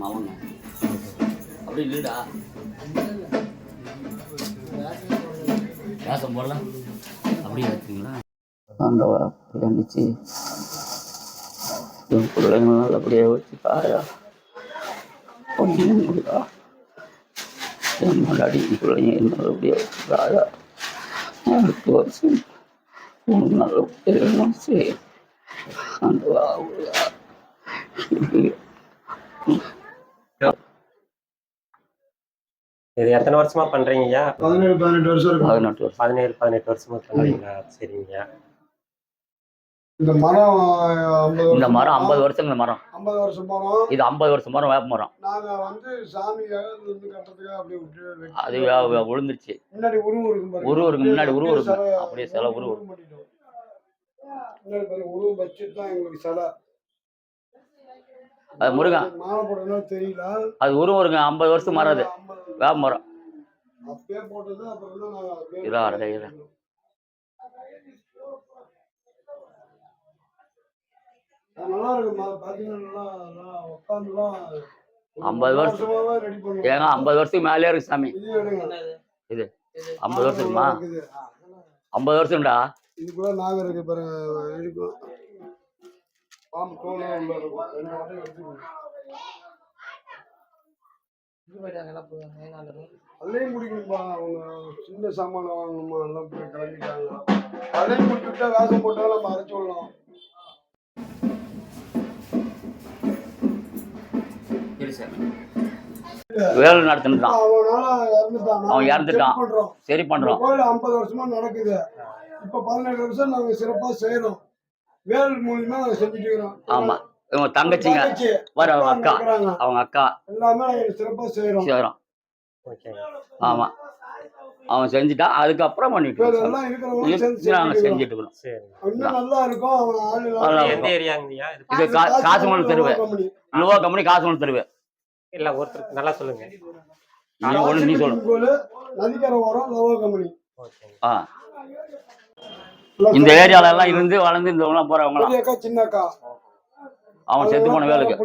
மவங்க. அப்படி இல்லடா வேஷம் போடலாம். அப்படியே வச்சுங்களா ஆண்டவா கண்டிச்சு என் பிள்ளைங்க நல்லபடியே வச்சு பாயா ஒன்றுங்களா என் முன்னாடி பிள்ளைங்க நல்லபடியாக வச்சு பாயா அடுத்த வருஷம் இது எத்தனை வருஷமா பண்றீங்கய்யா? பதினேழு பதினெட்டு வருஷம் பதினெட்டு வருஷம். பதினேழு பதினெட்டு வருஷமா பண்றீங்களா? சரிங்க இந்த மரம் இந்த மரம் ஐம்பது வருஷம் இந்த மரம். ஐம்பது வருஷம் மரம் இது ஐம்பது வருஷம் மரம் வேப்ப மரம். நாங்க வந்து வெட்டி- அது விழுந்துருச்சு. முன்னாடி உருவம் இருக்கும். உருவம் இருக்கு, முன்னாடி உருவம் இருக்கு. அப்படியே சிலை உருவம். உருவம் வச்சுட்டு தான் எங்களுக்கு சிலை. அது முருகன் தெரியல. அது உருவம் இருங்க ஐம்பது வருஷம் மரம் அது வேப்ப மரம். அப்பயே போட்டது அப்புறம் தான் நாங்க அப்படியே இதா, அடடே, இதா. அது நல்லா இருக்கும். உட்காந்துலாம் ஐம்பது வருஷம். ஏங்க ஐம்பது வருஷத்துக்கு மேலே இருக்கு சாமி. இது ஐம்பது வருஷம். ஐம்பது வருஷம்டா. இது கூட நாகம் இருக்கு பாருங்க. பாம்பு எடுத்துக்கணும் அதையும் முடிக்கணும்பா அவங்க சின்ன சாமான வாங்கணுமா? எல்லாம் போய் கிளம்பிட்டாங்க அதையும் முடிச்சுட்டா வேஷம் போட்டாலும் நம்ம அரைச்சு விடலாம். வேலை நாங்க அவன் இறந்துட்டான். சரி பண்றோம். ஐம்பது வருஷமா நடக்குது இப்ப பதினேழு வருஷம் நாங்க சிறப்பா செய்யறோம் வேல் மூலியமா நாங்க செஞ்சுட்டு இருக்கிறோம் ஆமா இவங்க தங்கச்சிங்க தங்கச்சி, வர அவங்க அக்கா. அவங்க அக்கா எல்லாமே சிறப்பா செய்யறோம் ஓகேங்க ஆமா அவன் செஞ்சுட்டான் அதுக்கப்புறம் பண்ணிட்டு நாங்க செஞ்சுட்டு இருக்கும் காசு மணி தெருவு. கம்பெனி. லோவா கம்பெனி காசு மணி தெருவு. இல்ல ஒருத்தர் நல்லா சொல்லுங்க. நீ ஒண்ணு நீ சொல்லு. கோயில், நதிக்கரை ஓரம் லவோ கம்பெனி. ஓகேங்க. ஆ. இந்த ஏரியால எல்லாம் இருந்து வளர்ந்து இந்த எல்லாம் போறவங்களாம். பெரிய அக்கா சின்ன அக்கா. அவன் செத்து போன வேலைக்கு.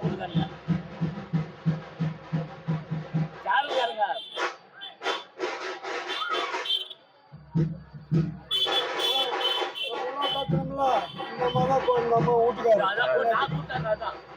பிள்ளைங்க எல்லாம் இதெல்லாம் இந்த மாதிரி தான் இப்போ